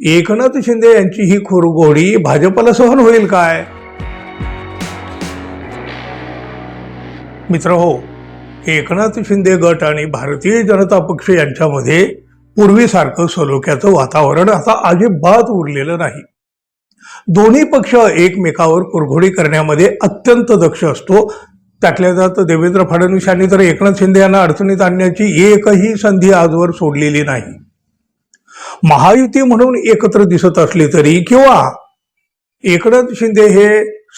एकनाथ शिंदे यांची ही खुरघोडी भाजपला सहन होईल काय? मित्र हो एकनाथ शिंदे गट आणि भारतीय जनता पक्ष यांच्यामध्ये पूर्वीसारखं सलोख्याचं वातावरण आता अजिबात उरलेलं नाही. दोन्ही पक्ष एकमेकावर कुरघोडी करण्यामध्ये अत्यंत दक्ष असतो. त्यातल्या जात देवेंद्र फडणवीस यांनी तर एकनाथ शिंदे यांना अडचणीत आणण्याची एकही संधी आजवर सोडलेली नाही. महायुती म्हणून एकत्र दिसत असले तरी किंवा एकनाथ शिंदे हे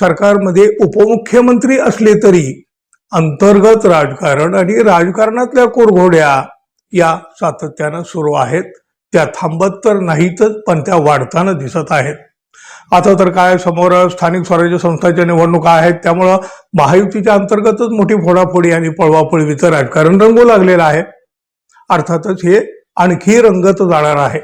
सरकारमध्ये उपमुख्यमंत्री असले तरी अंतर्गत राजकारण आणि राजकारणातल्या कोरघोड्या या सातत्यानं सुरू आहेत. त्या थांबत तर नाहीतच पण त्या वाढताना दिसत आहेत. आता तर काय समोर स्थानिक स्वराज्य संस्थांच्या निवडणुका आहेत त्यामुळं महायुतीच्या अंतर्गतच मोठी फोडाफोडी आणि पळवापळवीचं राजकारण रंगू लागलेलं आहे. अर्थातच हे आणखी रंगत जाणार आहे.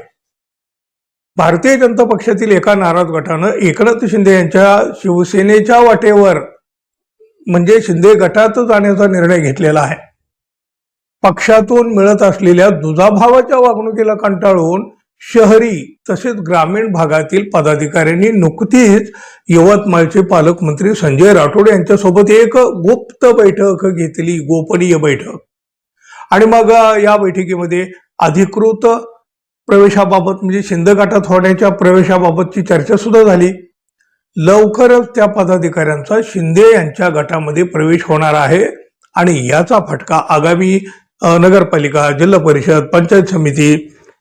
भारतीय जनता पक्षातील एका नाराज गटानं एकनाथ शिंदे यांच्या शिवसेनेच्या वाटेवर म्हणजे शिंदे गटात जाण्याचा निर्णय घेतलेला आहे. पक्षातून मिळत असलेल्या दुजाभावाच्या वागणुकीला कंटाळून शहरी तसेच ग्रामीण भागातील पदाधिकाऱ्यांनी नुकतीच यवतमाळचे पालकमंत्री संजय राठोड यांच्यासोबत एक गुप्त बैठक घेतली गोपनीय बैठक. आणि मग या बैठकीमध्ये अधिकृत प्रवेशाबाबत म्हणजे शिंदे गटात होण्याच्या प्रवेशाबाबतची चर्चा सुद्धा झाली. लवकरच त्या पदाधिकाऱ्यांचा शिंदे यांच्या गटामध्ये प्रवेश होणार आहे आणि याचा फटका आगामी नगरपालिका जिल्हा परिषद पंचायत समिती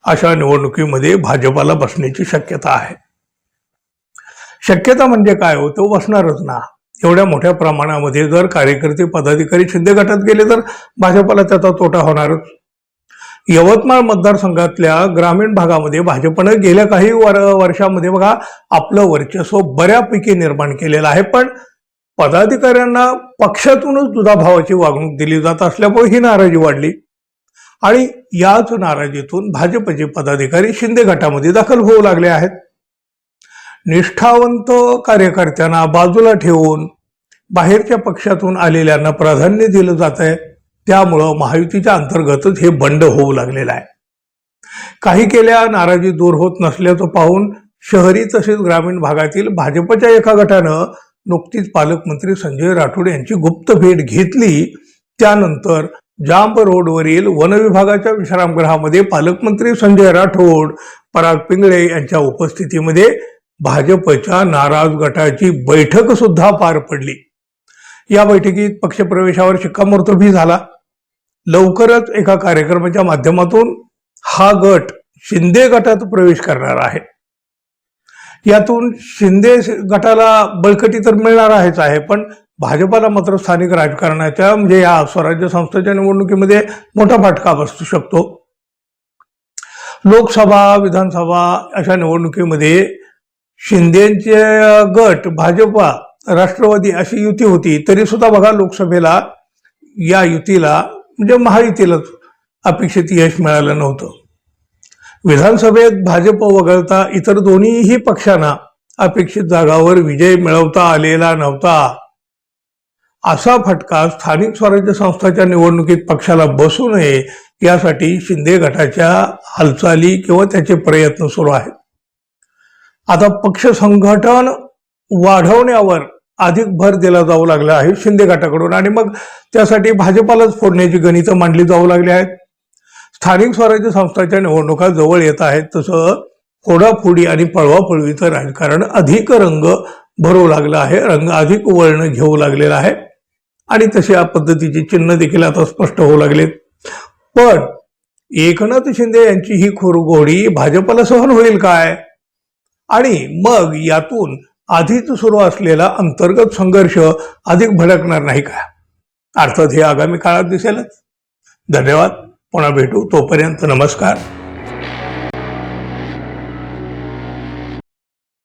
अशा निवडणुकीमध्ये भाजपाला बसण्याची शक्यता आहे. शक्यता म्हणजे काय हो? तो बसणारच ना. एवढ्या मोठ्या प्रमाणामध्ये जर कार्यकर्ते पदाधिकारी शिंदे गटात गेले तर भाजपाला त्याचा तोटा होणारच. यवतमाळ मतदारसंघातल्या ग्रामीण भागामध्ये भाजपनं गेल्या काही वर वर्षामध्ये बघा आपलं वर्चस्व बऱ्यापैकी निर्माण केलेलं आहे. पण पदाधिकाऱ्यांना पक्षातूनच दुधाभावाची वागणूक दिली जात असल्यामुळे ही नाराजी वाढली. आणि याच नाराजीतून भाजपचे पदाधिकारी शिंदे गटामध्ये दाखल होऊ लागले आहेत. निष्ठावंत कार्यकर्त्यांना बाजूला ठेवून बाहेरच्या पक्षातून आलेल्यांना प्राधान्य दिलं जात आहे त्यामुळं महायुतीच्या अंतर्गतच हे बंड होऊ लागलेलं आहे. काही केल्या नाराजी दूर होत नसल्याचं पाहून शहरी तसेच ग्रामीण भागातील भाजपच्या एका गटानं नुकतीच पालकमंत्री संजय राठोड यांची गुप्त भेट घेतली. त्यानंतर जांब रोडवरील वन विभागाच्या विश्रामगृहामध्ये पालकमंत्री संजय राठोड पराग पिंगळे यांच्या उपस्थितीमध्ये भाजपच्या नाराज गटाची बैठक सुद्धा पार पडली. या बैठकीत पक्षप्रवेशावर शिक्कामोर्तबही झाला. लवकरच एका कार्यक्रमाच्या माध्यमातून हा गट शिंदे गटात प्रवेश करणार आहे. यातून शिंदे गटाला बळकटी तर मिळणार आहेच आहे पण भाजपाला मात्र स्थानिक राजकारणाच्या म्हणजे या स्वराज्य संस्थेच्या निवडणुकीमध्ये मोठा फटका बसू शकतो. लोकसभा विधानसभा अशा निवडणुकीमध्ये शिंदेचे गट भाजपा राष्ट्रवादी अशी युती होती तरी सुद्धा बघा लोकसभेला या युतीला म्हणजे महायुतीलाच अपेक्षित यश मिळालं नव्हतं. विधानसभेत भाजप वगळता इतर दोन्हीही पक्षांना अपेक्षित जागावर विजय मिळवता आलेला नव्हता. असा फटका स्थानिक स्वराज्य संस्थाच्या निवडणुकीत पक्षाला बसू नये यासाठी शिंदे गटाच्या हालचाली किंवा त्याचे प्रयत्न सुरू आहेत. आता पक्ष संघटन वाढवण्यावर अधिक भर दिला जाऊ लागला आहे शिंदे गटाकडून. आणि मग त्यासाठी भाजपालाच फोडण्याची गणितं मांडली जाऊ लागली आहेत. स्थानिक स्वराज्य संस्थांच्या निवडणुका जवळ येत आहेत. तसं फोडाफोडी आणि पळवापळवीचं राजकारण अधिक रंग भरू लागलं आहे. रंग अधिक वळण घेऊ लागलेलं आहे. आणि तशा पद्धतीची चिन्ह देखील आता स्पष्ट होऊ लागलेत पण एकनाथ शिंदे यांची ही खुरगोडी भाजपला सहन होईल काय? आणि मग यातून आधीच सुरू असलेला अंतर्गत संघर्ष अधिक भडकणार नाही का? अर्थात हे आगामी काळात दिसेलच. धन्यवाद. पुन्हा भेटू. तोपर्यंत नमस्कार.